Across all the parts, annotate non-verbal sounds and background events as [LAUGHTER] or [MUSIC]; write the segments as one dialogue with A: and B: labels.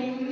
A: Thank you.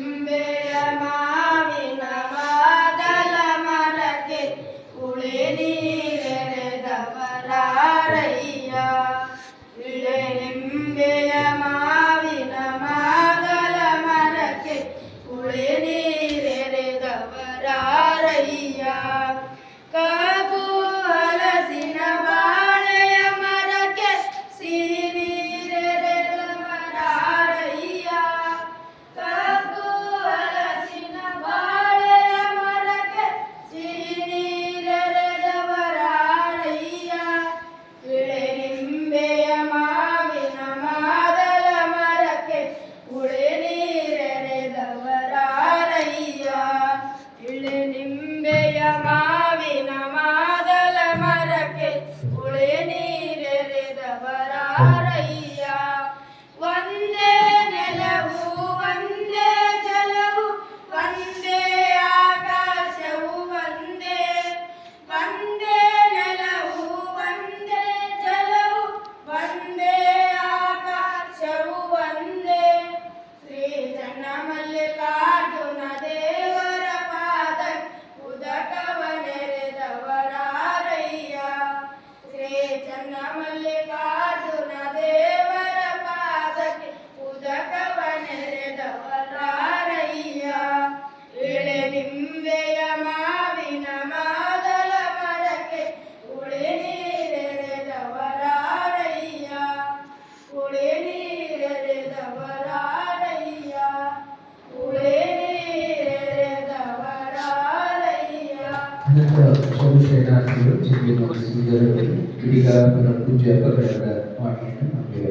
A: ಜಿಲ್ಲೆಯ ಸುಂದರರು ಕಿಡಿಗಾರರ ಪೂಜ್ಯ ಪಗಡರ ವಾಣಿಯನ್ನು ನಮಗೆ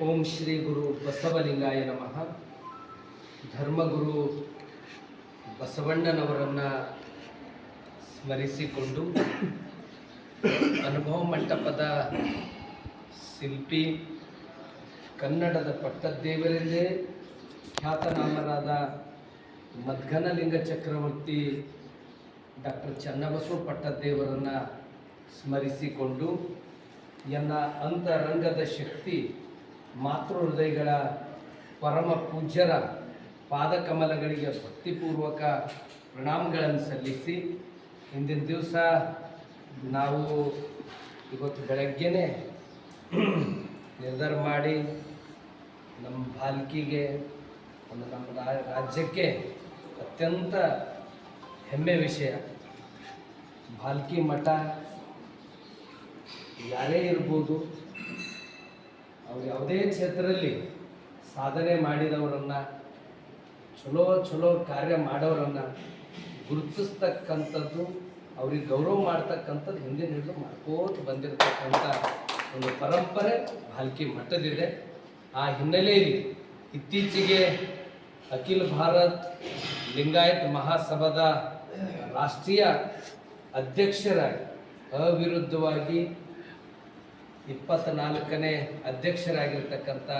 B: ಓಂ ಶ್ರೀ ಗುರು ಬಸವಲಿಂಗಾಯ ನಮಃ. ಧರ್ಮಗುರು ಬಸವಣ್ಣನವರನ್ನು ಸ್ಮರಿಸಿಕೊಂಡು ಅನುಭವ ಮಂಟಪದ ಶಿಲ್ಪಿ, ಕನ್ನಡದ ಪಟ್ಟದ್ದೇವರೆಂದೇ ಖ್ಯಾತನಾಮರಾದ ಮದ್ಗನಲಿಂಗ ಚಕ್ರವರ್ತಿ ಡಾಕ್ಟರ್ ಚನ್ನಬಸವ ಪಟ್ಟದ್ದೇವರನ್ನು ಸ್ಮರಿಸಿಕೊಂಡು ಎನ್ನ ಅಂತರಂಗದ ಶಕ್ತಿ ಮಾತೃ ಹೃದಯಗಳ ಪರಮ ಪೂಜ್ಯರ ಪಾದಕಮಲಗಳಿಗೆ ಭಕ್ತಿಪೂರ್ವಕ ಪ್ರಣಾಮಗಳನ್ನು ಸಲ್ಲಿಸಿ ಹಿಂದಿನ ದಿವಸ ನಾವು ಇವತ್ತು ಬೆಳಗ್ಗೆನೇ ನಿರ್ಧಾರ ಮಾಡಿ ನಮ್ಮ ಬಾಲ್ಕಿಗೆ ಒಂದು ನಮ್ಮ ರಾಜ್ಯಕ್ಕೆ ಅತ್ಯಂತ ಹೆಮ್ಮೆ ವಿಷಯ. ಬಾಲ್ಕಿ ಮಠ ಯಾರೇ ಇರ್ಬೋದು, ಅವ್ರು ಯಾವುದೇ ಕ್ಷೇತ್ರದಲ್ಲಿ ಸಾಧನೆ ಮಾಡಿದವರನ್ನು, ಚಲೋ ಚಲೋ ಕಾರ್ಯ ಮಾಡೋರನ್ನು ಗುರುತಿಸ್ತಕ್ಕಂಥದ್ದು, ಅವ್ರಿಗೆ ಗೌರವ ಮಾಡ್ತಕ್ಕಂಥದ್ದು ಹಿಂದಿನ ಹಿಡಿದು ಮಾಡ್ಕೋತ ಬಂದಿರತಕ್ಕಂಥ ಒಂದು ಪರಂಪರೆ ಭಾಲ್ಕಿ ಮಟ್ಟದಿದೆ ಆ ಹಿನ್ನೆಲೆಯಲ್ಲಿ ಇತ್ತೀಚೆಗೆ ಅಖಿಲ ಭಾರತ್ ಲಿಂಗಾಯತ್ ಮಹಾಸಭಾದ ರಾಷ್ಟ್ರೀಯ ಅಧ್ಯಕ್ಷರಾಗಿ ಅವಿರುದ್ಧವಾಗಿ ಇಪ್ಪತ್ತ್ನಾಲ್ಕನೇ ಅಧ್ಯಕ್ಷರಾಗಿರ್ತಕ್ಕಂಥ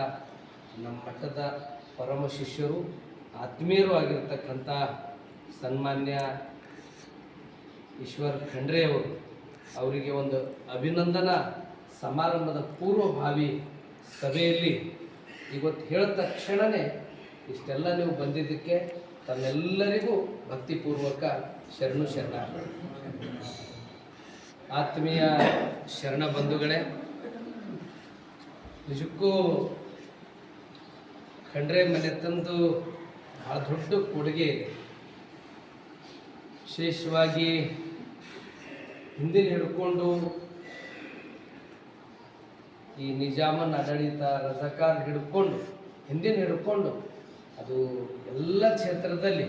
B: ನಮ್ಮ ಮಠದ ಪರಮ ಶಿಷ್ಯರು, ಆತ್ಮೀಯರು ಆಗಿರ್ತಕ್ಕಂಥ ಸನ್ಮಾನ್ಯ ಈಶ್ವರ್ ಖಂಡ್ರೆ ಅವರು ಅವರಿಗೆ ಒಂದು ಅಭಿನಂದನಾ ಸಮಾರಂಭದ ಪೂರ್ವಭಾವಿ ಸಭೆಯಲ್ಲಿ ಇವತ್ತು ಹೇಳಿದ ತಕ್ಷಣವೇ ಇಷ್ಟೆಲ್ಲ ನೀವು ಬಂದಿದ್ದಕ್ಕೆ ತಮ್ಮೆಲ್ಲರಿಗೂ ಭಕ್ತಿಪೂರ್ವಕ ಶರಣು ಶರಣ ಆತ್ಮೀಯ ಶರಣ ಬಂಧುಗಳೇ, ನಿಜಕ್ಕೂ ಖಂಡ್ರೆ ಮನೆ ತಂದು ಭಾಳ ದೊಡ್ಡ ಕೊಡುಗೆ ಇದೆ. ವಿಶೇಷವಾಗಿ ಹಿಂದಿನ ಹಿಡ್ಕೊಂಡು ಈ ನಿಜಾಮನ್ ಆಡಳಿತ ರಜಕಾರ ಹಿಡ್ಕೊಂಡು, ಹಿಂದಿನ ಹಿಡ್ಕೊಂಡು ಅದು ಎಲ್ಲ ಕ್ಷೇತ್ರದಲ್ಲಿ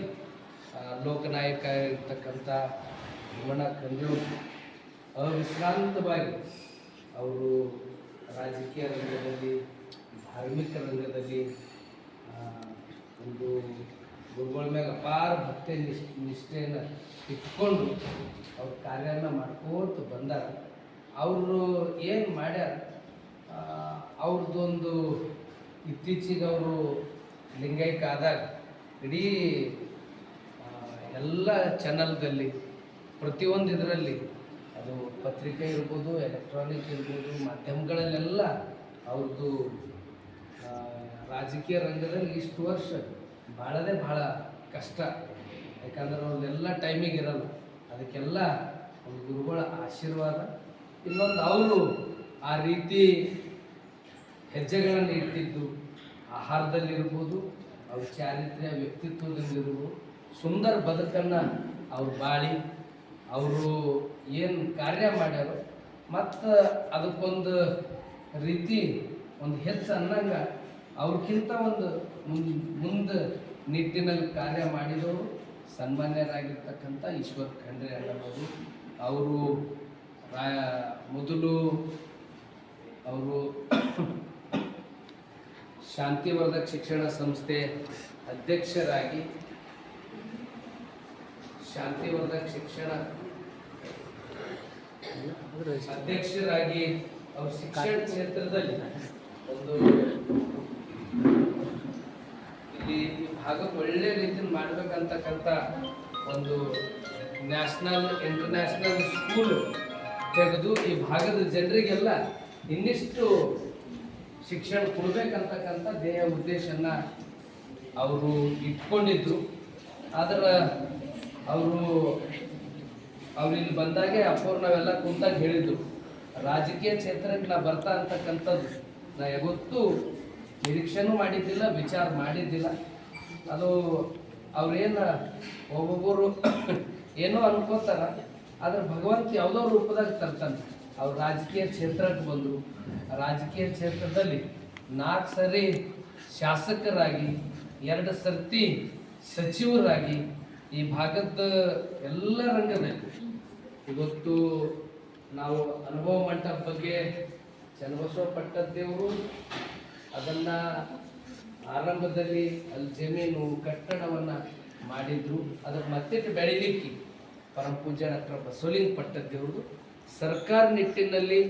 B: ಲೋಕನಾಯಕ ಇರ್ತಕ್ಕಂಥ ಭೀಮಣ್ಣ ಖಂಡ್ರೆ ಅವಿಶ್ರಾಂತವಾಗಿ ಅವರು ರಾಜಕೀಯ ರಂಗದಲ್ಲಿ, ಧಾರ್ಮಿಕ ರಂಗದಲ್ಲಿ ಒಂದು ಗುರುಗಳ ಮ್ಯಾಗ ಅಪಾರ ಭಕ್ತಿ ನಿಶ್ ನಿಷ್ಠೆಯನ್ನು ಇಟ್ಕೊಂಡು ಅವ್ರ ಕಾರ್ಯನ ಮಾಡ್ಕೋತ ಬಂದಾರ. ಅವರು ಏನು ಮಾಡ್ಯಾರ? ಅವ್ರದ್ದೊಂದು ಇತ್ತೀಚೆಗೆ ಅವರು ಲಿಂಗೈಕ್ ಆದಾಗ ಇಡೀ ಎಲ್ಲ ಚಾನಲ್ದಲ್ಲಿ ಪ್ರತಿಯೊಂದು ಇದರಲ್ಲಿ ಅದು ಪತ್ರಿಕೆ ಇರ್ಬೋದು ಎಲೆಕ್ಟ್ರಾನಿಕ್ ಇರ್ಬೋದು, ಮಾಧ್ಯಮಗಳಲ್ಲೆಲ್ಲ ಅವ್ರದ್ದು ರಾಜಕೀಯ ರಂಗದಲ್ಲಿ ಇಷ್ಟು ವರ್ಷ ಭಾಳದೇ ಭಾಳ ಕಷ್ಟ. ಯಾಕಂದ್ರೆ ಅವ್ರದ್ದೆಲ್ಲ ಟೈಮಿಗೆ ಇರಲ್ಲ. ಅದಕ್ಕೆಲ್ಲ ಒಂದು ಗುರುಗಳ ಆಶೀರ್ವಾದ ಇನ್ನೊಂದು ಅವರು ಆ ರೀತಿ ಹೆಜ್ಜೆಗಳನ್ನು ಇಟ್ಟಿದ್ದು, ಆಹಾರದಲ್ಲಿರ್ಬೋದು, ಅವ್ರ ಚಾರಿತ್ರ್ಯ, ವ್ಯಕ್ತಿತ್ವದಲ್ಲಿರ್ಬೋದು, ಸುಂದರ ಬದುಕನ್ನು ಅವ್ರು ಬಾಳಿ, ಅವರು ಏನು ಕಾರ್ಯ ಮಾಡ್ಯಾರೋ, ಮತ್ತು ಅದಕ್ಕೊಂದು ರೀತಿ, ಒಂದು ಹೆಚ್ಚು ಅನ್ನಂಗ ಅವ್ರಕ್ಕಿಂತ ಒಂದು ಮುಂದೆ ಮುಂದೆ ನಿಟ್ಟಿನಲ್ಲಿ ಕಾರ್ಯ ಮಾಡಿದವರು ಸನ್ಮಾನ್ಯರಾಗಿರ್ತಕ್ಕಂಥ ಈಶ್ವರ್ ಖಂಡ್ರೆ ಅನ್ನಬಹುದು ಅವರು ಮೊದಲು ಅವರು ಶಾಂತಿವರ್ಧಕ ಶಿಕ್ಷಣ ಸಂಸ್ಥೆ ಅಧ್ಯಕ್ಷರಾಗಿ ಶಾಂತಿವರ್ಧಕ ಶಿಕ್ಷಣ ಅಧ್ಯಕ್ಷರಾಗಿ ಅವರು ಶಿಕ್ಷಣ ಕ್ಷೇತ್ರದಲ್ಲಿ ಒಂದು ಇಲ್ಲಿ ಈ ಭಾಗಕ್ಕೆ ಒಳ್ಳೆ ರೀತಿಯಲ್ಲಿ ಮಾಡ್ಬೇಕಂತಕ್ಕಂಥ ಒಂದು ನ್ಯಾಷನಲ್ ಇಂಟರ್ನ್ಯಾಷನಲ್ ಸ್ಕೂಲ್ ತೆಗೆದು ಈ ಭಾಗದ ಜನರಿಗೆಲ್ಲ ಇನ್ನಿಷ್ಟು ಶಿಕ್ಷಣ ಕೊಡಬೇಕಂತಕ್ಕಂಥ ದೇಹ ಉದ್ದೇಶನ ಅವರು ಇಟ್ಕೊಂಡಿದ್ರು. ಆದ್ರೆ ಅವರು, ಅವ್ರು ಇಲ್ಲಿ ಬಂದಾಗೆ ಅಪ್ಪವ್ರು ನಾವೆಲ್ಲ ಕುಂತಾಗ ಹೇಳಿದ್ರು. ರಾಜಕೀಯ ಕ್ಷೇತ್ರಕ್ಕೆ ನಾ ಬರ್ತಾ ಅಂತಕ್ಕಂಥದ್ದು, ನಾ ಯಾವತ್ತೂ ನಿರೀಕ್ಷೆನೂ ಮಾಡಿದ್ದಿಲ್ಲ, ವಿಚಾರ ಮಾಡಿದ್ದಿಲ್ಲ. ಅದು ಅವ್ರೇನು ಒಬ್ಬೊಬ್ಬರು [COUGHS] ಏನೋ ಅನ್ಕೋತಾರ, ಆದ್ರೆ ಭಗವಂತ ಯಾವುದೋ ರೂಪದಾಗ ತರ್ತಾನೆ. ಅವ್ರು ರಾಜಕೀಯ ಕ್ಷೇತ್ರಕ್ಕೆ ಬಂದರು. ರಾಜಕೀಯ ಕ್ಷೇತ್ರದಲ್ಲಿ ನಾಲ್ಕು ಸರಿ ಶಾಸಕರಾಗಿ, ಎರಡು ಸರ್ತಿ ಸಚಿವರಾಗಿ ಈ ಭಾಗದ ಎಲ್ಲ ರಂಗದಲ್ಲಿ. ಇವತ್ತು ನಾವು ಅನುಭವ ಮಂಟಪ ಬಗ್ಗೆ ಚನ್ನಬಸವ ಪಟ್ಟದ್ದೇವರು ಅದನ್ನು ಆರಂಭದಲ್ಲಿ ಅಲ್ಲಿ ಜಮೀನು ಕಟ್ಟಡವನ್ನು ಮಾಡಿದ್ರು. ಅದಕ್ಕೆ ಮತ್ತೆ ಬೆಳಿಲಿಕ್ಕೆ ಪರಮ ಪೂಜ್ಯ ಡಾಕ್ಟರ್ ಬಸವಲಿಂಗ ಪಟ್ಟದ್ದೇವರು ಸರ್ಕಾರ ನಿಟ್ಟಿನಲ್ಲಿ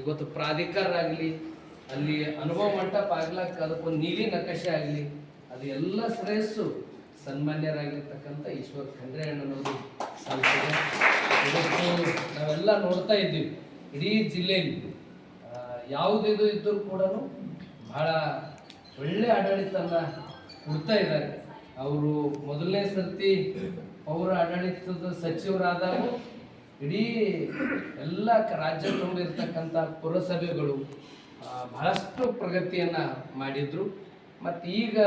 B: ಇವತ್ತು ಪ್ರಾಧಿಕಾರ ಆಗಲಿ, ಅಲ್ಲಿ ಅನುಭವ ಮಂಟಪ ಆಗ್ಲಕ್ಕ ಅದಕ್ಕೊಂದು ನೀಲಿ ನಕಾಶೆ ಆಗಲಿ, ಅದು ಎಲ್ಲ ಶ್ರೇಯಸ್ಸು ಸನ್ಮಾನ್ಯರಾಗಿರ್ತಕ್ಕಂಥ ಈಶ್ವರ್ ಖಂಡ್ರೆ ಅನ್ನೋದು ಇವತ್ತು ನಾವೆಲ್ಲ ನೋಡ್ತಾ ಇದ್ದೀವಿ. ಇಡೀ ಜಿಲ್ಲೆಯಲ್ಲಿ ಯಾವುದಿದು ಇದ್ದರೂ ಕೂಡ ಬಹಳ ಒಳ್ಳೆ ಆಡಳಿತನ ಕೊಡ್ತಾ ಇದ್ದಾರೆ. ಅವರು ಮೊದಲನೇ ಸರ್ತಿ ಪೌರ ಆಡಳಿತದ ಸಚಿವರಾದಾಗ ಇಡೀ ಎಲ್ಲ ರಾಜ್ಯ ಪುರಸಭೆಗಳು ಬಹಳಷ್ಟು ಪ್ರಗತಿಯನ್ನು ಮಾಡಿದ್ರು. ಮತ್ತು ಈಗ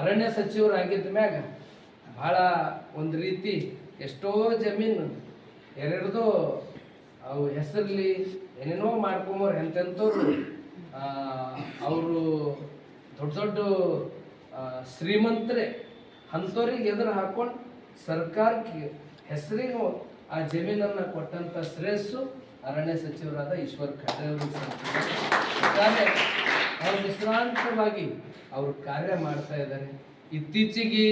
B: ಅರಣ್ಯ ಸಚಿವರಾಗಿದ್ದ ಮ್ಯಾಗ ಭಾಳ ಒಂದು ರೀತಿ ಎಷ್ಟೋ ಜಮೀನು ಎರಡ್ದು ಅವು ಹೆಸರಲ್ಲಿ ಏನೇನೋ ಮಾಡ್ಕೊಂಬರು ಎಂತೆಂಥವ್ರು ಅವರು ದೊಡ್ಡ ದೊಡ್ಡ ಶ್ರೀಮಂತರೇ ಅಂಥವ್ರಿಗೆ ಎದುರು ಹಾಕೊಂಡು ಸರ್ಕಾರಕ್ಕೆ ಹೆಸರಿಗೂ ಆ ಜಮೀನನ್ನು ಕೊಟ್ಟಂಥ ಶ್ರೇಯಸ್ಸು ಅರಣ್ಯ ಸಚಿವರಾದ ಈಶ್ವರ್ ಖಂಡ್ರೆ. ಅವರು ಅವ್ರು ವಿಶ್ರಾಂತವಾಗಿ ಅವರು ಕಾರ್ಯ ಮಾಡ್ತಾ ಇದ್ದಾರೆ ಇತ್ತೀಚೆಗೆ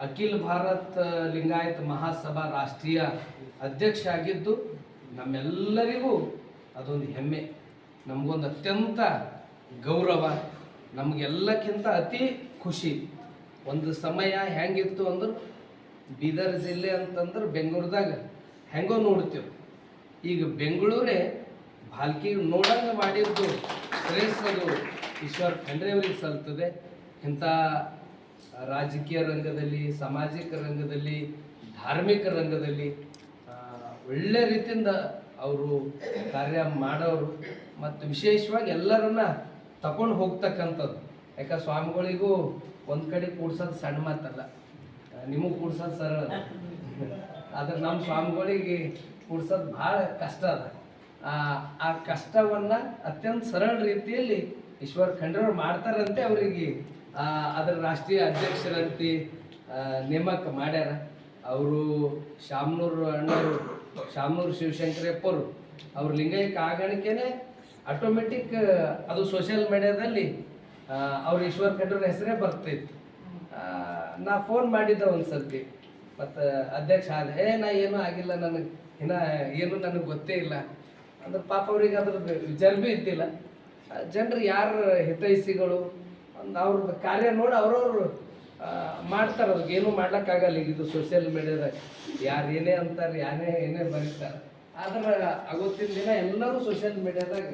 B: ಅಖಿಲ ಭಾರತ್ ಲಿಂಗಾಯತ್ ಮಹಾಸಭಾ ರಾಷ್ಟ್ರೀಯ ಅಧ್ಯಕ್ಷ ಆಗಿದ್ದು ನಮ್ಮೆಲ್ಲರಿಗೂ ಅದೊಂದು ಹೆಮ್ಮೆ. ನಮಗೊಂದು ಅತ್ಯಂತ ಗೌರವ, ನಮಗೆಲ್ಲಕ್ಕಿಂತ ಅತಿ ಖುಷಿ. ಒಂದು ಸಮಯ ಹೆಂಗಿತ್ತು ಅಂದ್ರೆ ಬೀದರ್ ಜಿಲ್ಲೆ ಅಂತಂದ್ರೆ ಬೆಂಗಳೂರದಾಗ ಹೆಂಗೋ ನೋಡ್ತೀವಿ. ಈಗ ಬೆಂಗಳೂರೇ ಭಾಲ್ಕಿ ನೋಡಂಗೆ ಮಾಡಿದ್ದು ಶ್ರೇಷ್ಠದು. ಈಶ್ವರ್ ಖಂಡ್ರೆ ಅವರಿಗೆ ಸಲ್ತದೆ. ಇಂಥ ರಾಜಕೀಯ ರಂಗದಲ್ಲಿ, ಸಾಮಾಜಿಕ ರಂಗದಲ್ಲಿ, ಧಾರ್ಮಿಕ ರಂಗದಲ್ಲಿ ಒಳ್ಳೆ ರೀತಿಯಿಂದ ಅವರು ಕಾರ್ಯ ಮಾಡೋರು ಮತ್ತು ವಿಶೇಷವಾಗಿ ಎಲ್ಲರನ್ನ ತಗೊಂಡು ಹೋಗ್ತಕ್ಕಂಥದ್ದು. ಯಾಕೆ ಸ್ವಾಮಿಗಳಿಗೂ ಒಂದು ಕಡೆ ಕೂಡ್ಸೋದು ಸಣ್ಣ ಮಾತಲ್ಲ. ನಿಮಗೆ ಕೂಡ್ಸೋದು ಸರಳ. ಆದ್ರೆ ನಮ್ಮ ಸ್ವಾಮಿಗಳಿಗೆ ಕೂಡ್ಸೋದು ಭಾಳ ಕಷ್ಟ ಅದ. ಆ ಆ ಕಷ್ಟವನ್ನು ಅತ್ಯಂತ ಸರಳ ರೀತಿಯಲ್ಲಿ ಈಶ್ವರ್ ಖಂಡ್ರವ್ರು ಮಾಡ್ತಾರಂತೆ ಅವರಿಗೆ. ಅದರ ರಾಷ್ಟ್ರೀಯ ಅಧ್ಯಕ್ಷರಂತೆ ನೇಮಕ ಮಾಡ್ಯಾರ. ಅವರು ಶಾಮನೂರು ಅಣ್ಣವರು ಶಾಮನೂರು ಶಿವಶಂಕರಪ್ಪರು ಅವ್ರ ಲಿಂಗೈಕ್ಯ ಆಗಣಿಕೆನೆ ಆಟೋಮೆಟಿಕ್ ಅದು ಸೋಷಿಯಲ್ ಮೀಡಿಯಾದಲ್ಲಿ ಅವ್ರ ಈಶ್ವರ್ ಖಂಡ್ರ ಹೆಸರೇ ಬರ್ತಿತ್ತು. ನಾ ಫೋನ್ ಮಾಡಿದ್ದೆ ಒಂದು ಸರ್ತಿ ಮತ್ತು, ಅಧ್ಯಕ್ಷ ಆದ, ಏ, ನಾ ಏನೂ ಆಗಿಲ್ಲ ನನಗೆ. ಇನ್ನ ಏನು ನನಗೆ ಗೊತ್ತೇ ಇಲ್ಲ. ಅಂದ್ರೆ ಪಾಪ ಅವ್ರಿಗೆ ಅದ್ರ ವಿಚಾರ ಭೀ ಇದ್ದಿಲ್ಲ. ಜನರು ಯಾರು ಹಿತೈಷಿಗಳು? ಒಂದು ಕಾರ್ಯ ನೋಡಿ ಅವ್ರವ್ರು ಮಾಡ್ತಾರೆ ಅವ್ರಿಗೆ. ಏನೂ ಮಾಡ್ಲಿಕ್ಕಾಗಲ್ಲ ಈಗ ಇದು ಸೋಷಿಯಲ್ ಮೀಡಿಯಾದಾಗ ಯಾರು ಏನೇ ಅಂತಾರೆ, ಯಾರೇ ಏನೇ ಬರೀತಾರೆ. ಆದ್ರೆ ಅವತ್ತಿನ ದಿನ ಎಲ್ಲರೂ ಸೋಷಿಯಲ್ ಮೀಡಿಯಾದಾಗ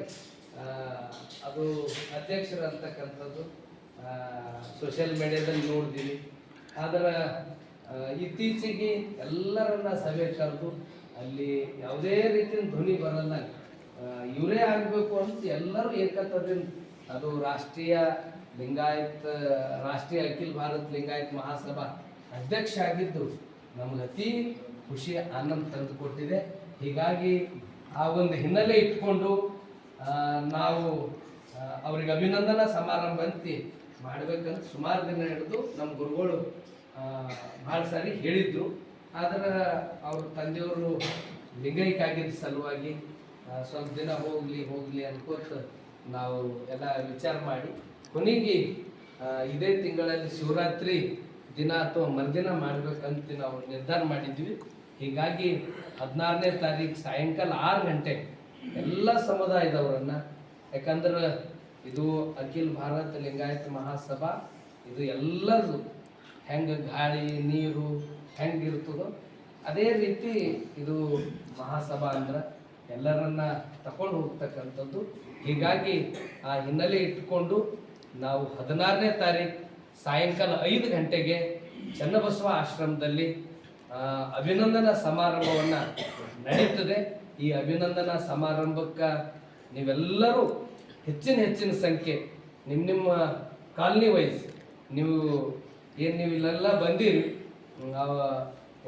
B: ಅದು ಅಧ್ಯಕ್ಷರು ಅಂತಕ್ಕಂಥದ್ದು ಸೋಷಿಯಲ್ ಮೀಡಿಯಾದಲ್ಲಿ ನೋಡ್ತೀನಿ ಆದ್ರೆ ಇತ್ತೀಚೆಗೆ ಎಲ್ಲರನ್ನ ಸಭೆ ಕರೆದು ಅಲ್ಲಿ ಯಾವುದೇ ರೀತಿಯ ಧ್ವನಿ ಬರಲ್ಲ ಇವರೇ ಆಗಬೇಕು ಅಂತ ಎಲ್ಲರೂ ಏಕತ್ವದಿಂದ, ಅದು ರಾಷ್ಟ್ರೀಯ ಲಿಂಗಾಯತ್, ರಾಷ್ಟ್ರೀಯ ಅಖಿಲ ಭಾರತ್ ಲಿಂಗಾಯತ್ ಮಹಾಸಭಾ ಅಧ್ಯಕ್ಷ ಆಗಿದ್ದು ನಮ್ಗೆ ಅತಿ ಖುಷಿ, ಆನಂದ ತಂದು ಕೊಟ್ಟಿದೆ. ಹೀಗಾಗಿ ಆ ಒಂದು ಹಿನ್ನೆಲೆ ಇಟ್ಕೊಂಡು ನಾವು ಅವ್ರಿಗೆ ಅಭಿನಂದನಾ ಸಮಾರಂಭ ಅಂತಿ ಮಾಡ್ಬೇಕಂತ ಸುಮಾರು ದಿನ ಹಿಡಿದು ನಮ್ಮ ಗುರುಗಳು ಭಾಳ ಸಾರಿ ಹೇಳಿದ್ರು. ಆದ್ರೆ ಅವ್ರ ತಂದೆಯವರು ಲಿಂಗೈಕಾಗಿದ್ದ ಸಲುವಾಗಿ ಸ್ವಲ್ಪ ದಿನ ಹೋಗಲಿ ಹೋಗಲಿ ಅನ್ಕೋತ ನಾವು ಎಲ್ಲ ವಿಚಾರ ಮಾಡಿ ಕೊನೆಗೆ ಇದೇ ತಿಂಗಳಲ್ಲಿ ಶಿವರಾತ್ರಿ ದಿನ ಅಥವಾ ಮರುದಿನ ಮಾಡಬೇಕಂತ ನಾವು ನಿರ್ಧಾರ ಮಾಡಿದ್ವಿ. ಹೀಗಾಗಿ ಹದಿನಾರನೇ ತಾರೀಕು ಸಾಯಂಕಾಲ ಆರು ಗಂಟೆ ಎಲ್ಲ ಸಮುದಾಯದವರನ್ನ, ಯಾಕಂದ್ರೆ ಇದು ಅಖಿಲ ಭಾರತ ಲಿಂಗಾಯತ ಮಹಾಸಭಾ, ಇದು ಎಲ್ಲರದು ಹೆಂಗೆ ಗಾಳಿ, ನೀರು ಹೆಂಗೆ ಇರ್ತದೋ ಅದೇ ರೀತಿ ಇದು ಮಹಾಸಭಾ ಅಂದ್ರೆ ಎಲ್ಲರನ್ನ ತಕೊಂಡು ಹೋಗ್ತಕ್ಕಂಥದ್ದು. ಹೀಗಾಗಿ ಆ ಹಿನ್ನೆಲೆ ಇಟ್ಕೊಂಡು ನಾವು ಹದಿನಾರನೇ ತಾರೀಕು ಸಾಯಂಕಾಲ ಐದು ಗಂಟೆಗೆ ಚನ್ನಬಸವ ಆಶ್ರಮದಲ್ಲಿ ಅಭಿನಂದನಾ ಸಮಾರಂಭವನ್ನು ನಡೆಯುತ್ತದೆ. ಈ ಅಭಿನಂದನಾ ಸಮಾರಂಭಕ್ಕೆ ನೀವೆಲ್ಲರೂ ಹೆಚ್ಚಿನ ಹೆಚ್ಚಿನ ಸಂಖ್ಯೆ ನಿಮ್ಮ ನಿಮ್ಮ ಕಾಲನಿ ವೈಸ್ ನೀವು ಏನು ನೀವು ಇಲ್ಲೆಲ್ಲ ಬಂದಿರಿ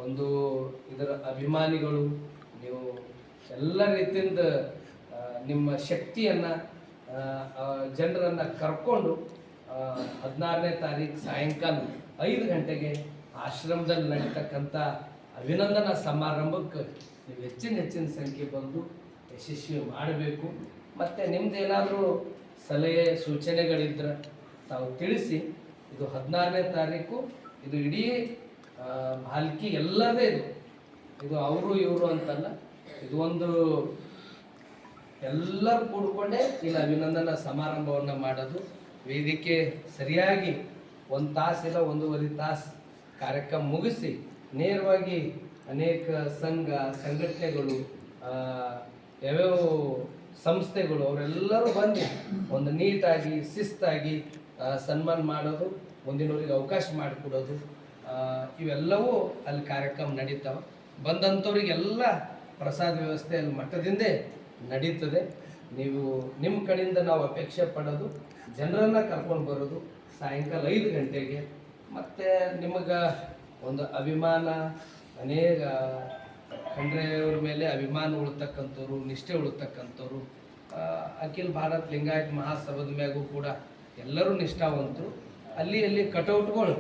B: ಒಂದು ಇದರ ಅಭಿಮಾನಿಗಳು, ನೀವು ಎಲ್ಲ ರೀತಿಯಿಂದ ನಿಮ್ಮ ಶಕ್ತಿಯನ್ನು ಜನರನ್ನು ಕರ್ಕೊಂಡು ಹದಿನಾರನೇ ತಾರೀಕು ಸಾಯಂಕಾಲ ಐದು ಗಂಟೆಗೆ ಆಶ್ರಮದಲ್ಲಿ ನಡೀತಕ್ಕಂಥ ಅಭಿನಂದನಾ ಸಮಾರಂಭಕ್ಕೆ ನೀವು ಹೆಚ್ಚಿನ ಹೆಚ್ಚಿನ ಸಂಖ್ಯೆ ಬಂದು ಯಶಸ್ವಿ ಮಾಡಬೇಕು. ಮತ್ತು ನಿಮ್ಮದೇನಾದರೂ ಸಲಹೆ, ಸೂಚನೆಗಳಿದ್ರೆ ತಾವು ತಿಳಿಸಿ. ಇದು ಹದಿನಾರನೇ ತಾರೀಕು, ಇದು ಇಡೀ ಮಾಲ್ಕಿ ಎಲ್ಲದೇ ಇದು. ಇದು ಅವರು, ಇವರು ಅಂತಲ್ಲ. ಇದು ಒಂದು ಎಲ್ಲರೂ ಕೂಡಿಕೊಂಡೇ ಇಲ್ಲಿ ಅಭಿನಂದನಾ ಸಮಾರಂಭವನ್ನು ಮಾಡೋದು. ವೇದಿಕೆ ಸರಿಯಾಗಿ ಒಂದು ತಾಸಿಲ್ಲ ಒಂದೂವರೆ ತಾಸು ಕಾರ್ಯಕ್ರಮ ಮುಗಿಸಿ ನೇರವಾಗಿ ಅನೇಕ ಸಂಘ, ಸಂಘಟನೆಗಳು ಯಾವ್ಯಾವ ಸಂಸ್ಥೆಗಳು ಅವರೆಲ್ಲರೂ ಬಂದು ಒಂದು ನೀಟಾಗಿ, ಶಿಸ್ತಾಗಿ ಸನ್ಮಾನ ಮಾಡೋದು, ಮುಂದಿನವರಿಗೆ ಅವಕಾಶ ಮಾಡಿಕೊಡೋದು ಇವೆಲ್ಲವೂ ಅಲ್ಲಿ ಕಾರ್ಯಕ್ರಮ ನಡೀತಾವೆ. ಬಂದಂಥವ್ರಿಗೆಲ್ಲ ಪ್ರಸಾದ ವ್ಯವಸ್ಥೆ ಅಲ್ಲಿ ಮಠದಿಂದೇ ನಡೀತದೆ. ನೀವು ನಿಮ್ಮ ಕಡೆಯಿಂದ ನಾವು ಅಪೇಕ್ಷೆ ಪಡೋದು, ಜನರನ್ನು ಕರ್ಕೊಂಡು ಬರೋದು ಸಾಯಂಕಾಲ ಐದು ಗಂಟೆಗೆ. ಮತ್ತು ನಿಮಗೆ ಒಂದು ಅಭಿಮಾನ, ಅನೇಕ ಖಂಡ್ರೆಯವ್ರ ಮೇಲೆ ಅಭಿಮಾನ ಉಳ್ತಕ್ಕಂಥವ್ರು, ನಿಷ್ಠೆ ಉಳ್ತಕ್ಕಂಥವ್ರು ಅಖಿಲ್ ಭಾರತ್ ಲಿಂಗಾಯತ್ ಮಹಾಸಭದ ಮ್ಯಾಗೂ ಕೂಡ ಎಲ್ಲರೂ ನಿಷ್ಠಾವಂತರು. ಅಲ್ಲಿ ಅಲ್ಲಿ ಕಟೌಟ್ಗಳು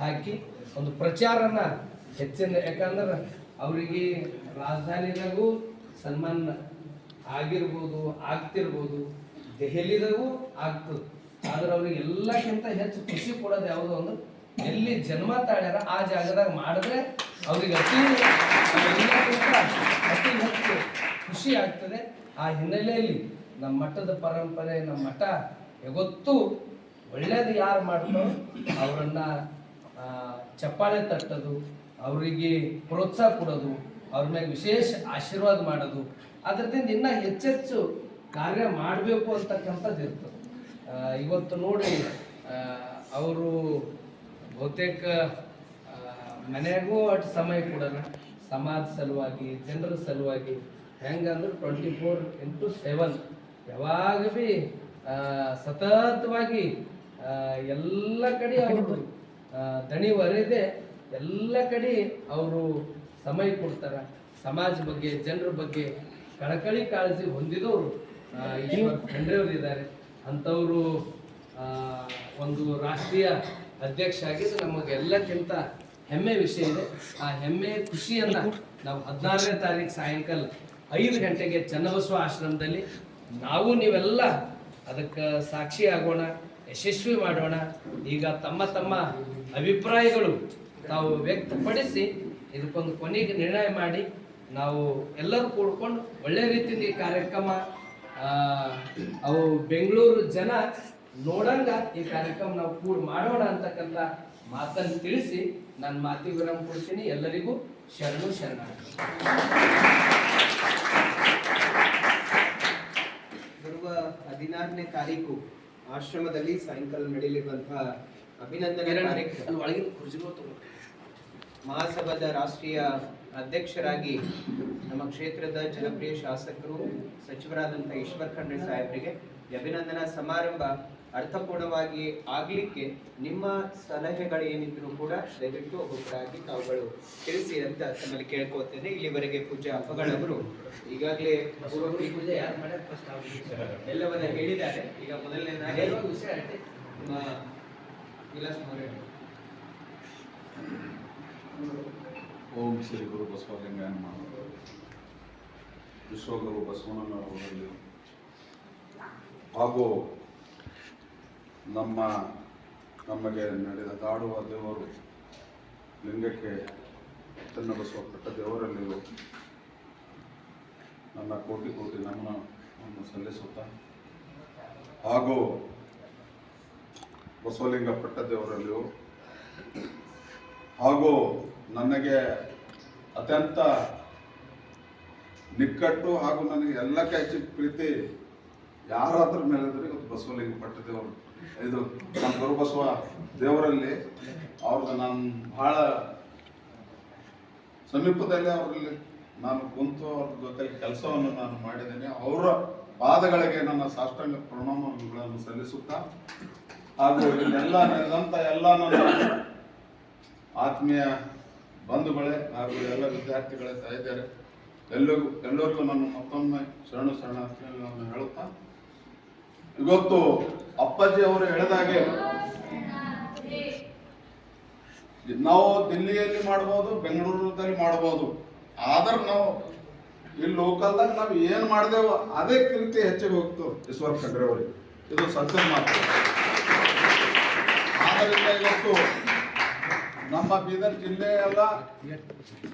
B: ಹಾಕಿ ಒಂದು ಪ್ರಚಾರನ ಹೆಚ್ಚಿನ, ಯಾಕಂದ್ರೆ ಅವರಿಗೆ ರಾಜಧಾನಿದಾಗೂ ಸನ್ಮಾನ ಆಗಿರ್ಬೋದು, ಆಗ್ತಿರ್ಬೋದು, ದೆಹಲಿದಾಗೂ ಆಗ್ತದೆ. ಆದ್ರೆ ಅವ್ರಿಗೆ ಎಲ್ಲಕ್ಕಿಂತ ಹೆಚ್ಚು ಖುಷಿ ಕೊಡೋದು ಯಾವುದು ಒಂದು ಎಲ್ಲಿ ಜನ್ಮ ತಾಳ್ಯಾರ ಆ ಜಾಗದಾಗ ಮಾಡಿದ್ರೆ ಅವ್ರಿಗೆ ಅತಿ ಅತಿ ಹೆಚ್ಚು ಖುಷಿ ಆಗ್ತದೆ. ಆ ಹಿನ್ನೆಲೆಯಲ್ಲಿ ನಮ್ಮ ಮಠದ ಪರಂಪರೆ, ನಮ್ಮ ಮಠ ಯಾವತ್ತೂ ಒಳ್ಳೇದು ಯಾರು ಮಾಡ್ತಾರೋ ಅವರನ್ನ ಚಪ್ಪಾಳೆ ತಟ್ಟೋದು, ಅವರಿಗೆ ಪ್ರೋತ್ಸಾಹ ಕೊಡೋದು, ಅವ್ರ ಮೇಲೆ ವಿಶೇಷ ಆಶೀರ್ವಾದ ಮಾಡೋದು ಅದರಿಂದ ಇನ್ನೂ ಹೆಚ್ಚೆಚ್ಚು ಕಾರ್ಯ ಮಾಡಬೇಕು ಅಂತಕ್ಕಂಥದ್ದು ಇರ್ತದೆ. ಇವತ್ತು ನೋಡಿ ಅವರು ಬಹುತೇಕ ಮನೆಗೂ ಅಷ್ಟು ಸಮಯ ಕೊಡೋಣ ಸಮಾಜ ಸಲುವಾಗಿ ಜನರ ಸಲುವಾಗಿ ಹೆಂಗಂದ್ರೆ ಟ್ವೆಂಟಿ ಫೋರ್ ಇಂಟು ಸೆವೆನ್ ಯಾವಾಗ ಭೀ ಸತತವಾಗಿ ಎಲ್ಲ ಕಡೆ ಅವರು ದಣಿ ಒರೆದೆ ಎಲ್ಲ ಕಡೆ ಅವರು ಸಮಯ ಕೊಡ್ತಾರೆ. ಸಮಾಜ ಬಗ್ಗೆ ಜನರ ಬಗ್ಗೆ ಕಳಕಳಿ ಕಾಳಜಿ ಹೊಂದಿದವರು ಈಶ್ವರ್ ಖಂಡ್ರೆಯವರು ಇದ್ದಾರೆ. ಅಂಥವರು ಒಂದು ರಾಷ್ಟ್ರೀಯ ಅಧ್ಯಕ್ಷ ಆಗಿದ್ದು ನಮಗೆಲ್ಲಕ್ಕಿಂತ ಹೆಮ್ಮೆ ವಿಷಯ ಇದೆ. ಆ ಹೆಮ್ಮೆ ಖುಷಿಯನ್ನ ನಾವು ಹದಿನಾರನೇ ತಾರೀಕು ಸಾಯಂಕಾಲ ಐದು ಗಂಟೆಗೆ ಚನ್ನಬಸವ ಆಶ್ರಮದಲ್ಲಿ ನಾವು ನೀವೆಲ್ಲ ಅದಕ್ಕೆ ಸಾಕ್ಷಿ ಆಗೋಣ ಯಶಸ್ವಿ ಮಾಡೋಣ. ಈಗ ತಮ್ಮ ತಮ್ಮ ಅಭಿಪ್ರಾಯಗಳು ತಾವು ವ್ಯಕ್ತಪಡಿಸಿ ಇದಕ್ಕೊಂದು ಕೊನೆಗೆ ನಿರ್ಣಯ ಮಾಡಿ ನಾವು ಎಲ್ಲರೂ ಕೂಡ್ಕೊಂಡು ಒಳ್ಳೆ ರೀತಿಯಿಂದ ಈ ಕಾರ್ಯಕ್ರಮ ಅವು ಬೆಂಗಳೂರು ಜನ ನೋಡಂಗ ಈ ಕಾರ್ಯಕ್ರಮ ನಾವು ಕೂಡ ಮಾಡೋಣ ಅಂತಕ್ಕಂಥ ಮಾತನ್ನು ತಿಳಿಸಿ ನನ್ನ ಮಾತಿ ವಿರಾಮ ಕೊಡ್ತೀನಿ. ಎಲ್ಲರಿಗೂ ಶರಣು ಶರಣ
C: ಬರುವ ಹದಿನಾರನೇ ತಾರೀಕು ಆಶ್ರಮದಲ್ಲಿ ಸಾಯಂಕಾಲ ನಡೆಯಲಿರುವಂತಹ ಅಭಿನಂದನೆ
B: ಒಳಗಿನ
C: ಮಹಾಸಭಾದ ರಾಷ್ಟ್ರೀಯ ಅಧ್ಯಕ್ಷರಾಗಿ ನಮ್ಮ ಕ್ಷೇತ್ರದ ಜನಪ್ರಿಯ ಶಾಸಕರು ಸಚಿವರಾದಂಥ ಈಶ್ವರ್ ಖಂಡ್ರೆ ಸಾಹೇಬರಿಗೆ ಅಭಿನಂದನಾ ಸಮಾರಂಭ ಅರ್ಥಪೂರ್ಣವಾಗಿ ಆಗಲಿಕ್ಕೆ ನಿಮ್ಮ ಸಲಹೆಗಳು ಏನಿದ್ರು ಕೂಡ ದಯವಿಟ್ಟು ಒಬ್ಬರಾಗಿ ತಾವುಗಳು ತಿಳಿಸಿ ಅಂತ ತಮ್ಮಲ್ಲಿ ಕೇಳ್ಕೊತೇನೆ ಇಲ್ಲಿವರೆಗೆ ಪೂಜಾ ಅಪ್ಪಗಳವರು ಈಗಾಗಲೇ ಎಲ್ಲವನ್ನ ಹೇಳಿದ್ದಾರೆ. ಈಗ ಮೊದಲನೇದಾಗಿ ವಿಲಾಸ್ ಮೌರ್ಯ
D: ಓಂ ಶ್ರೀ ಗುರು ಬಸವಲಿಂಗಾಯ ನಮಃ. ವಿಶ್ವಗುರು ಬಸವಣ್ಣನವರಲ್ಲಿ ಹಾಗೂ ನಮ್ಮ, ನಮಗೆ ನಡೆದ ದಾಡುವ ದೇವರು ಲಿಂಗಕ್ಕೆ ತನ್ನ ಬಸವ ಕಟ್ಟ ದೇವರಲ್ಲಿಯೂ ನನ್ನ ಕೋಟಿ ಕೋಟಿ ನಮ್ಮನ್ನು ಸಲ್ಲಿಸುತ್ತ ಹಾಗೂ ಬಸವಲಿಂಗ ಪಟ್ಟದೇವರಲ್ಲಿಯೂ ಹಾಗೂ ನನಗೆ ಅತ್ಯಂತ ನಿಕ್ಕಟ್ಟು ಹಾಗೂ ನನಗೆ ಎಲ್ಲಕ್ಕೆ ಹೆಚ್ಚು ಪ್ರೀತಿ ಯಾರಾದ್ರ ಮೇಲೆ ಇವತ್ತು ಬಸವಲಿಂಗ ಪಟ್ಟದೇವರು. ಇದು ನಮ್ಮ ಗುರು ಬಸವ ದೇವರಲ್ಲಿ ಅವ್ರದ್ದು ನಾನು ಬಹಳ ಸಮೀಪದಲ್ಲೇ ಅವರಲ್ಲಿ ನಾನು ಕುಂತು ಅವ್ರ ಜೊತೆ ಕೆಲಸವನ್ನು ನಾನು ಮಾಡಿದ್ದೇನೆ. ಅವರ ಪಾದಗಳಿಗೆ ನನ್ನ ಸಾಷ್ಟಾಂಗ ಪ್ರಣಾಮಗಳನ್ನು ಸಲ್ಲಿಸುತ್ತಾ ಹಾಗೂ ಎಲ್ಲ ನೆಲೆದಂಥ ಎಲ್ಲ ನನ್ನ ಆತ್ಮೀಯ ಬಂಧುಗಳೇ ಹಾಗೂ ಎಲ್ಲ ವಿದ್ಯಾರ್ಥಿಗಳೇ ತಾಯಿದ್ದಾರೆ ಎಲ್ಲರಿಗೂ ಎಲ್ಲರಿಗೂ ನಾನು ಮತ್ತೊಮ್ಮೆ ಶರಣು ಶರಣಾರ್ಥಿಗಳನ್ನು ಹೇಳುತ್ತಾ, ಇವತ್ತು ಅಪ್ಪಾಜಿ ಅವರು ಹೇಳಿದಾಗೆ ನಾವು ದಿಲ್ಲಿಯಲ್ಲಿ ಮಾಡ್ಬೋದು ಬೆಂಗಳೂರದಲ್ಲಿ ಮಾಡ್ಬೋದು, ಆದ್ರೆ ನಾವು ಇಲ್ಲಿ ಲೋಕಲ್ದಾಗ ನಾವು ಏನು ಮಾಡಿದೆವು ಅದೇ ಕೀರ್ತಿ ಹೆಚ್ಚಿಗೆ ಹೋಗ್ತು. ಈಶ್ವರ್ ಖಂಡ್ರೆ ಅವರಿಗೆ. ಇದು ಸತ್ಯ ಮಾತು. ಆದ್ದರಿಂದ ಇವತ್ತು ನಮ್ಮ ಬೀದರ್ ಜಿಲ್ಲೆ ಎಲ್ಲ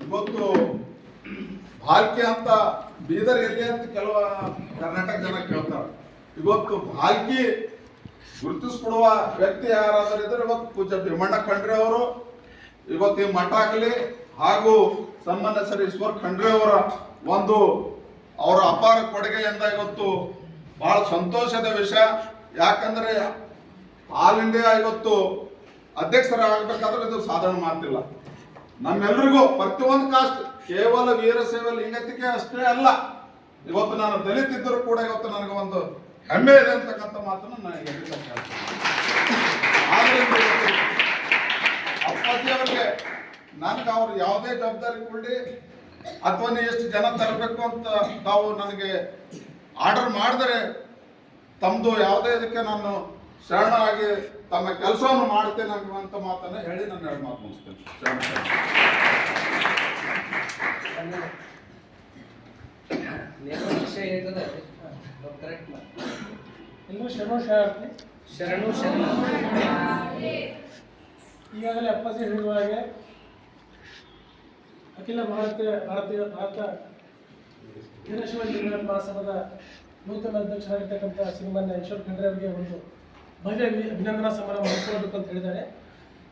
D: ಇವತ್ತು ಭಾಲ್ಕೆ ಅಂತ ಬೀದರ್ ಎಲ್ಲಿ ಅಂತ ಕೆಲವು ಕರ್ನಾಟಕ ಜನ ಕೇಳ್ತಾರೆ. ಇವತ್ತು ಭಾಲ್ಕಿ ಗುರುತಿಸ್ಕೊಡುವ ವ್ಯಕ್ತಿ ಯಾರಾದರೂ ಇದ್ರೆ ಇವತ್ತು ಪೂಜ ಭೀಮಣ್ಣ ಖಂಡ್ರೆ ಅವರು, ಇವತ್ತು ಈ ಮಠ ಆಗಲಿ ಹಾಗೂ ಸನ್ಮಾನ್ಯ ಈಶ್ವರ್ ಖಂಡ್ರೆ ಅವರ ಒಂದು ಅವರ ಅಪಾರ ಕೊಡುಗೆಯಿಂದ ಇವತ್ತು ಬಹಳ ಸಂತೋಷದ ವಿಷಯ. ಯಾಕಂದ್ರೆ ಆಲ್ ಇಂಡಿಯಾ ಇವತ್ತು ಅಧ್ಯಕ್ಷರಾಗಬೇಕಾದ್ರೆ ಇದು ಸಾಧನೆ ಮಾಡ್ತಿಲ್ಲ ನಮ್ಮೆಲ್ಲರಿಗೂ ಪ್ರತಿಯೊಂದು ಕಾಸ್ಟ್ ಕೇವಲ ವೀರ ಸೇವೆ ಲಿಂಗತಿಕೆ ಅಷ್ಟೇ ಅಲ್ಲ ಇವತ್ತು ನಾನು ದಲಿತಿದ್ದರೂ ಕೂಡ ಇವತ್ತು ನನಗೆ ಒಂದು ಹೆಮ್ಮೆ ಇದೆ ಅಂತಕ್ಕಂಥ ಮಾತನ್ನು ನಾನು. ಆದ್ರಿಂದ ಅಪ್ಪಾಜಿಯವರಿಗೆ ನನಗೆ ಅವರು ಯಾವುದೇ ಜವಾಬ್ದಾರಿ ಕೊಡಿ ಅಥವಾ ನೀವು ಎಷ್ಟು ಜನ ತರಬೇಕು ಅಂತ ತಾವು ನನಗೆ ಆರ್ಡರ್ ಮಾಡಿದರೆ ತಮ್ಮದು ಯಾವುದೇ ಇದಕ್ಕೆ ನಾನು ಶರಣಾಗಿ ತಮ್ಮ ಕೆಲಸವನ್ನು ಮಾಡ್ತೇನೆ ಅನ್ನುವಂಥ ಮಾತನ್ನು ಹೇಳಿ ನಾನು ಎರಡು ಮಾತು ಮುಗಿಸ್ತೇನೆ. ಶರಣ ಶರಣ.
E: ಶರಣು ಶರಣಾರ್ಥಿ?
B: ಶರಣು ಶರಣಾರ್ಥಿ.
E: ಈಗಾಗಲೇ ಅಪ್ಪಾಜಿ ಹೇಳುವ ಹಾಗೆ ಅಖಿಲ ಭಾರತೀಯ ಭಾರತೀಯ ಭಾರತ ವೀರಶೈವ ಮಹಾಸಭಾದ ನೂತನ ಅಧ್ಯಕ್ಷರಾಗಿರ್ತಕ್ಕಂಥ ಶ್ರೀಮಾನ್ಯ ಈಶ್ವರ್ ಖಂಡ್ರೆ ಅವರಿಗೆ ಒಂದು ಅಭಿ- ಅಭಿನಂದನಾ ಸಮಾರಂಭ ಅಂತ ಹೇಳಿದ್ದಾರೆ.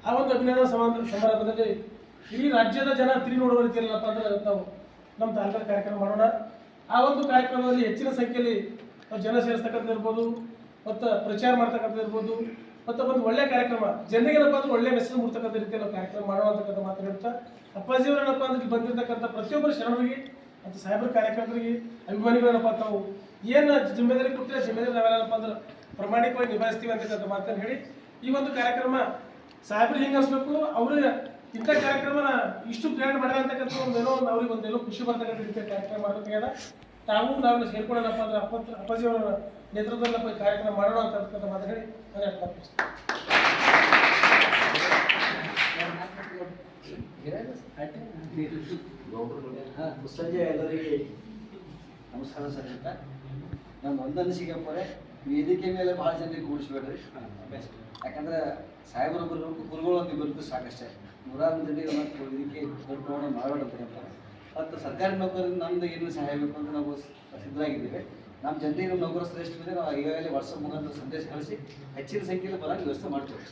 E: ಆ ಒಂದು ಅಭಿನಂದನಾ ಸಮಾರಂಭ ಸಮಾರಂಭದಲ್ಲಿ ಇಡೀ ರಾಜ್ಯದ ಜನ ತಿರುಗಿ ನೋಡುವ ರೀತಿಯಲ್ಲಪ್ಪ ಅಂದ್ರೆ ನಾವು ನಮ್ಮ ತಾಲೂಕಲ್ಲಿ ಕಾರ್ಯಕ್ರಮ ಮಾಡೋಣ. ಆ ಒಂದು ಕಾರ್ಯಕ್ರಮದಲ್ಲಿ ಹೆಚ್ಚಿನ ಸಂಖ್ಯೆಯಲ್ಲಿ ಜನ ಸೇರಿಸ್ತಕ್ಕಂಥದ್ದು ಇರ್ಬೋದು, ಮತ್ತು ಪ್ರಚಾರ ಮಾಡ್ತಕ್ಕಂಥದ್ದು ಇರ್ಬೋದು, ಮತ್ತು ಒಂದು ಒಳ್ಳೆ ಕಾರ್ಯಕ್ರಮ, ಜನರಿಗೆ ಏನಪ್ಪ ಅಂದ್ರೆ ಒಳ್ಳೆ ಮೆಸೇಜ್ ಮುಡ್ತಕ್ಕಂಥ ರೀತಿಯಲ್ಲಿ ಕಾರ್ಯಕ್ರಮ ಮಾಡೋಣ ಅಂತಕ್ಕಂಥ ಮಾತು ಹೇಳ್ತಾ, ಅಪ್ಪಾಜಿ ಏನಪ್ಪ ಅಂದ್ರೆ ಬಂದಿರತಕ್ಕಂಥ ಪ್ರತಿಯೊಬ್ಬರು ಶರಣರಿಗೆ ಮತ್ತು ಸಾಹೇಬರ ಕಾರ್ಯಕರ್ತರಿಗೆ ಅಭಿಮಾನಿಗಳೇನಪ್ಪ ತಾವು ಏನು ಜಿಮ್ಮೆದಾರಿ ಕೊಟ್ಟಿಲ್ಲ ಜಿಮ್ಮೆದಾರಿ ನಾವೇನಪ್ಪ ಅಂದ್ರೆ ಪ್ರಾಮಾಣಿಕವಾಗಿ ನಿಭಾಯಿಸ್ತೀವಿ ಅಂತಕ್ಕಂಥ ಮಾತನ್ನು ಹೇಳಿ ಈ ಒಂದು ಕಾರ್ಯಕ್ರಮ ಸಾಹೇಬ್ರು ಹೆಂಗೆ ಅವರು ಇಂಥ ಕಾರ್ಯಕ್ರಮನ ಇಷ್ಟು ಗ್ರ್ಯಾಂಡ್ ಅಂತಕ್ಕಂಥ ಒಂದು ಏನೋ ಒಂದು ಅವ್ರಿಗೆ ಒಂದು ಏನೋ ಖುಷಿ ಬರ್ತಕ್ಕಂಥ ರೀತಿಯ ಕಾರ್ಯಕ್ರಮ ಮಾಡ್ಬೇಕಾಗ್ಯದ. ತಾವು ನಾವೆಲ್ಲ ಸೇರ್ಕೊಳ್ಳೋಣಪ್ಪ ಅಂದ್ರೆ ಅಪ್ಪ ಅಪ್ಪಾಜಿ ಅವರ ನೇತೃತ್ವದಲ್ಲಿ ಈ ಕಾರ್ಯಕ್ರಮ ಮಾಡೋಣ ಅಂತಕ್ಕಂಥ ಮಾತು ಹೇಳಿ ನಾನು.
F: ಮುಸ್ಸಂಜೆ ಎಲ್ಲರಿಗೆ ನಮಸ್ಕಾರ ಸರ್ ಅಂತ. ನಾನು ಒಂದನ್ನು ಪರೆ ವೇದಿಕೆ ಮೇಲೆ ಭಾಳ ಜನರಿಗೆ ಕೂಡಿಸ್ಬೇಡ್ರಿ. ಯಾಕಂದ್ರೆ ಸಾಹೇಬರು ಬರಬೇಕು ಗುರುಗಳು ಅಂತ ಬರುತ್ತೆ ಸಾಕಷ್ಟೇ. ನೂರಾರು ಜನರಿಗೆ ಮತ್ತು ವೇದಿಕೆ ಪ್ರಮಾಣ ಮಾಡಬೇಡ ಅಂತ ಮತ್ತು ಸರ್ಕಾರಿ ನೌಕರಿ ನಮ್ದು ಏನು ಸಹಾಯ ಬೇಕು ಅಂತ ನಾವು ಸಿದ್ಧರಾಗಿದ್ದೀವಿ. ನಮ್ಮ ಜನರಿಗೆ ನೌಕರ ಶ್ರೇಷ್ಠ ಮೇಲೆ ನಾವು ಈಗಾಗಲೇ ವಾಟ್ಸಪ್ ಮುಖಾಂತರ ಸಂದೇಶ ಕಳಿಸಿ ಹೆಚ್ಚಿನ ಸಂಖ್ಯೆಯಲ್ಲಿ ಬರೋಕ್ಕೆ ವ್ಯವಸ್ಥೆ ಮಾಡ್ತೇವೆ.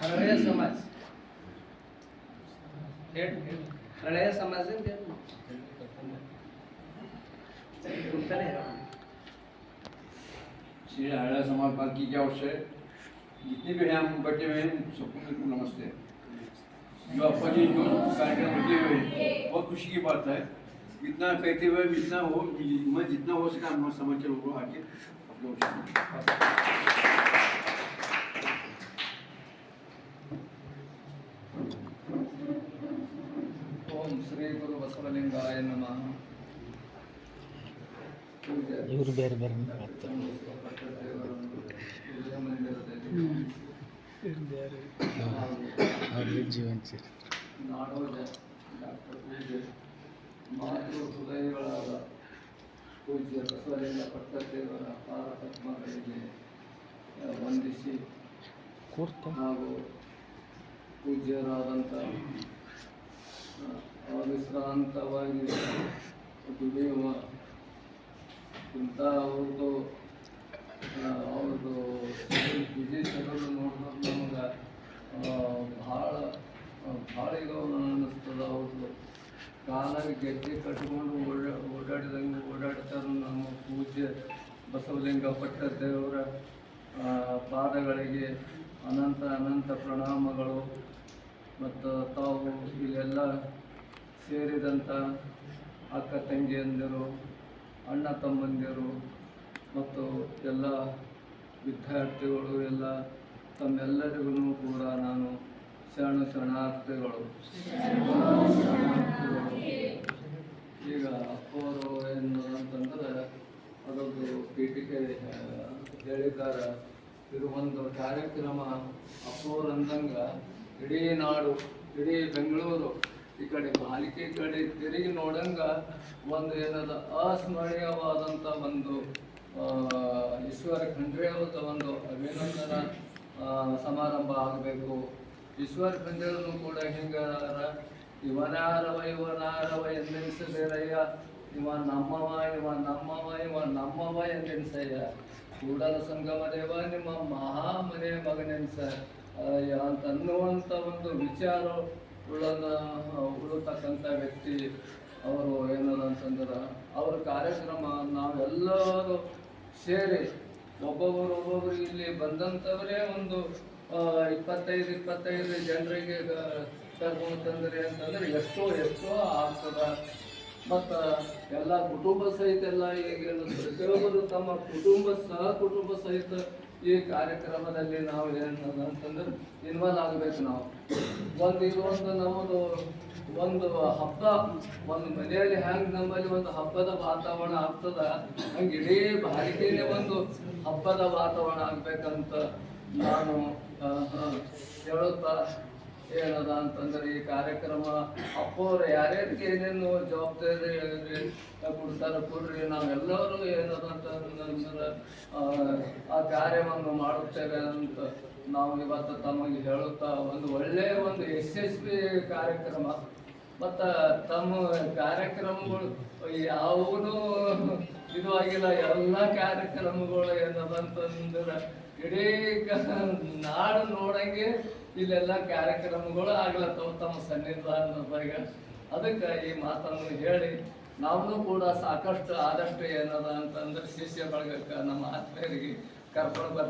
G: ಹಳೆಯ ಸಮಾಜ. ಹೇಳಿ ಹೇಳಿ. ಹಳೆಯ ಸಮಾಜದಿಂದ.
H: श्री हरिया समाज पार्टी की ओर से जितने भी हैं हम बैठे हुए हैं, सबको बिल्कुल नमस्ते। जो आपका जी जो कार्यक्रम बैठे हुए हैं, बहुत खुशी की बात है। इतना कहते हुए, जितना हो मैं जितना हो सका मैं समझ के लोगों आगे आप लोग
G: श्री गुरु वसुलिंगाय नमः।
I: ಇವರು ಬೇರೆ ಬೇರೆ ಅವ್ರ ಜೀವನ ಚರಿತ್ರೆ
G: ನಾಡೋಜ ಡಾಕ್ಟರ್ ಪೂಜೆ ಮಾತೃ ಹೃದಯಗಳಾದ ಪೂಜ್ಯ ಬಸವಲಿಂಗ ಪಟ್ಟದೇವರ ವಂದಿಸಿ
I: ಕೂರ್ತ?
G: ಹಾಗೂ ಪೂಜ್ಯರಾದಂಥ ಆ, ಅವಿಶ್ರಾಂತವಾಗಿ ದುಡಿಯುವ ಇಂಥ ಅವ್ರದ್ದು ಅವ್ರದ್ದು ವಿಜಯ ಶೆಡ್ಯೂಲ್ ನೋಡಿದ್ರೆ ನಮ್ಗೆ ಭಾಳ ಭಾಳ ಇದು ಅನ್ನಿಸ್ತದ ಅವ್ರದ್ದು ಕಾಲಾಗಿ ಗೆಜ್ಜೆ ಕಟ್ಕೊಂಡು ಓಡಾ ಓಡಾಡಿದಂಗೆ ಓಡಾಡ್ತಾರೆ ನಮ್ಮ ಪೂಜೆ ಬಸವಲಿಂಗ ಪಟ್ಟದೇವರ ಆ, ಪಾದಗಳಿಗೆ ಅನಂತ ಅನಂತ ಪ್ರಣಾಮಗಳು. ಮತ್ತು ತಾವು ಇಲ್ಲೆಲ್ಲ ಸೇರಿದಂಥ ಅಕ್ಕ ತಂಗಿಯಂದಿರು ಅಣ್ಣ ತಮ್ಮಂದಿರು ಮತ್ತು ಎಲ್ಲ ವಿದ್ಯಾರ್ಥಿಗಳು, ಎಲ್ಲ ತಮ್ಮೆಲ್ಲರಿಗೂ ಕೂಡ ನಾನು ಶರಣ ಶರಣಾರ್ಥಿಗಳು. ಈಗ ಅಪ್ಪವರು ಏನು ಅಂತಂದ್ರೆ ಅದೊಂದು ಪೀಠಿಕೆ, ಹೇಳಿದ್ದಾರೆ. ಇದು ಒಂದು ಕಾರ್ಯಕ್ರಮ ಅಪ್ಪವ್ರು ಅಂದಂಗ. ಇಡೀ ನಾಡು, ಇಡೀ ಬೆಂಗಳೂರು ಈ ಕಡೆ ಪಾಲಿಕೆ ಕಡೆ ತಿರುಗಿ ನೋಡಂಗ ಒಂದು ಏನದ ಅಸ್ಮರಣೀಯವಾದಂಥ ಒಂದು ಈಶ್ವರ ಖಂಡ್ರೆ ಒಂದು ಅಭಿನಂದನ ಸಮಾರಂಭ ಆಗಬೇಕು. ಈಶ್ವರ ಖಂಡ್ರೆಯನ್ನು ಕೂಡ ಹಿಂಗಾರ ಇವನಾರವ ಇವನಾರವ ಎಂದೆನಿಸಬೇರಯ್ಯ ಇವ ನಮ್ಮವ ಇವ ನಮ್ಮವ ಇವ ನಮ್ಮವ ಎಂದೆನಿಸಯ್ಯ. ಕೂಡಲ ಸಂಗಮ ದೇವ, ನಿಮ್ಮ ಮಹಾಮನೆಯ ಮಗನೆನ್ಸ. ಅಯ್ಯ ಅಂತ ಅನ್ನುವಂಥ ಒಂದು ವಿಚಾರ ಉಳ್ಳದ ಉಳತಕ್ಕಂಥ ವ್ಯಕ್ತಿ ಅವರು ಏನದ ಅಂತಂದ್ರೆ, ಅವ್ರ ಕಾರ್ಯಕ್ರಮ ನಾವೆಲ್ಲರೂ ಸೇರಿ ಒಬ್ಬೊಬ್ಬರು ಒಬ್ಬೊಬ್ರು ಇಲ್ಲಿ ಬಂದಂಥವರೇ ಒಂದು ಇಪ್ಪತ್ತೈದು ಇಪ್ಪತ್ತೈದು ಜನರಿಗೆ ಕರ್ಕೊಂಡು ತಂದ್ರಿ ಅಂತಂದ್ರೆ ಎಷ್ಟೋ ಎಷ್ಟೋ ಆಗ್ತದ. ಮತ್ತು ಎಲ್ಲ ಕುಟುಂಬ ಸಹಿತ ಎಲ್ಲ ಈಗ ಪ್ರತಿಯೊಬ್ಬರು ತಮ್ಮ ಕುಟುಂಬ ಸಹ ಕುಟುಂಬ ಸಹಿತ ಈ ಕಾರ್ಯಕ್ರಮದಲ್ಲಿ ನಾವು ಏನಂತಂದ್ರೆ ಇನ್ವಾಲ್ವ್ ಆಗಬೇಕು ನಾವು. ಒಂದು ಇದು ಒಂದು ನಮ್ಮದು ಒಂದು ಹಬ್ಬ, ಒಂದು ಮನೆಯಲ್ಲಿ ಹ್ಯಾಂಗೆ ನಮ್ಮಲ್ಲಿ ಒಂದು ಹಬ್ಬದ ವಾತಾವರಣ ಆಗ್ತದ? ಹಂಗೆ ಇಡೀ ಭಾರತೀಯ ಒಂದು ಹಬ್ಬದ ವಾತಾವರಣ ಆಗ್ಬೇಕಂತ ನಾನು ಹೇಳುತ್ತಾ ಏನದ ಅಂತಂದ್ರೆ ಈ ಕಾರ್ಯಕ್ರಮ ಅಪ್ಪವ್ರು ಯಾರ್ಯಾರಿಗೆ ಏನೇನು ಜವಾಬ್ದಾರಿ ಕೊಡ್ತಾರ ಕೊಡ್ರಿ ನಾವೆಲ್ಲರೂ ಏನದ ಅಂತಂದ್ರೆ ಆ, ಕಾರ್ಯವನ್ನು ಮಾಡುತ್ತೇವೆ ಅಂತ ನಾವು ಇವತ್ತು ತಮಗೆ ಹೇಳುತ್ತಾ ಒಂದು ಒಳ್ಳೆಯ ಒಂದು ಯಶಸ್ವಿ ಕಾರ್ಯಕ್ರಮ. ಮತ್ತು ತಮ್ಮ ಕಾರ್ಯಕ್ರಮಗಳು ಯಾವುದೂ ಇದು ಆಗಿಲ್ಲ ಎಲ್ಲ ಕಾರ್ಯಕ್ರಮಗಳು ಏನದ ಅಂತಂದ್ರೆ ಇಡೀ ನಾಡು ನೋಡಂಗೆ ಇಲ್ಲೆಲ್ಲ ಕಾರ್ಯಕ್ರಮಗಳು ಆಗ್ಲತ್ತವ ತಮ್ಮ ಸನ್ನಿಧಾನದಾಗ ಅದಕ್ಕೆ ಈ ಮಾತನ್ನು ಹೇಳಿ ನಾವು ಕೂಡ ಸಾಕಷ್ಟು ಆದಷ್ಟು ಏನದ ಅಂತಂದ್ರೆ ಶಿಷ್ಯ ಬಳಗಕ್ಕೆ ನಮ್ಮ ಆತ್ಮೀಯರಿಗೆ ಕರ್ಕೊಂಡು